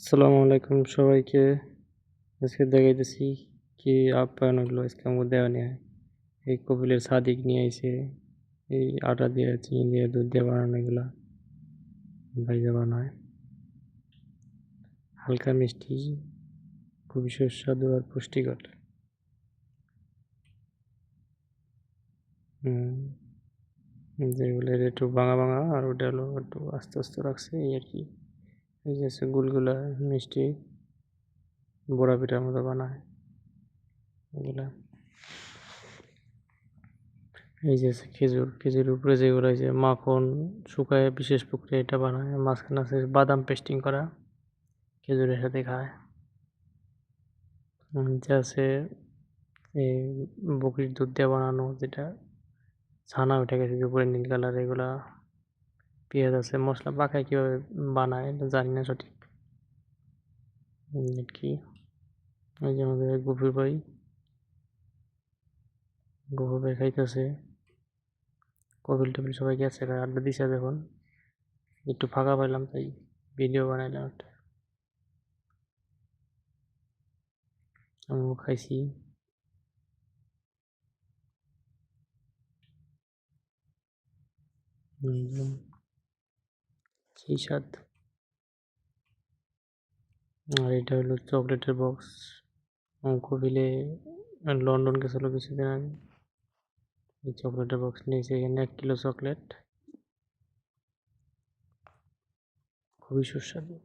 আসসালামু আলাইকুম সবাইকে। আজকে দেখাইতেছি কি আপ্যায়ন হলো আজকে আমাকে দেওয়া নেয় এই কপিলের সাদিক নিয়ে আইছে, এই আটা দিয়ে, চিনি দিয়ে, দুধ দিয়ে বানানো এগুলা। ভাইজা বানায়। হালকা মিষ্টি, খুবই সুস্বাদু আর পুষ্টিকর। যেগুলো একটু ভাঙা ভাঙা আর ওটা হলো একটু আস্তে আস্তে রাখছে, এই আর কি। এই যে আছে গুলগুলা মিষ্টি বড়া পিঠার মতো বানায়, এগুলা। এই যে আছে খেজুর, খেজুরের উপরে যেগুলো যে মাখন শুকায় বিশেষ প্রক্রিয়া এটা বানায়, মাঝখানে আছে বাদাম পেস্টিং করা, খেজুরের সাথে খায়। নিচে আছে এই বকরির দুধ দিয়ে বানানো, যেটা ছানা যে উপরে নীল কালার, এগুলা পেঁয়াজ আছে মশলা পাকায় কীভাবে বানায় জানি না সঠিক। কি? ওই যে আমাদের গফুর ভাই। গফুর ভাই খাইতেছে। কপিল টপিল সবাই গেছে আড্ডা দিছে দেখুন একটু ফাঁকা পাইলাম, তাই ভিডিও বানাইলাম একটা। আমিও খাইছি। একদম সেই স্বাদ। আর এটা হলো চকলেটের বক্স। কপিলে লন্ডন গেছিল কিছুদিন আগে। এই চকলেটের বক্স নিয়েছে এখানে এক কিলো চকলেট। খুবই সুস্বাদু।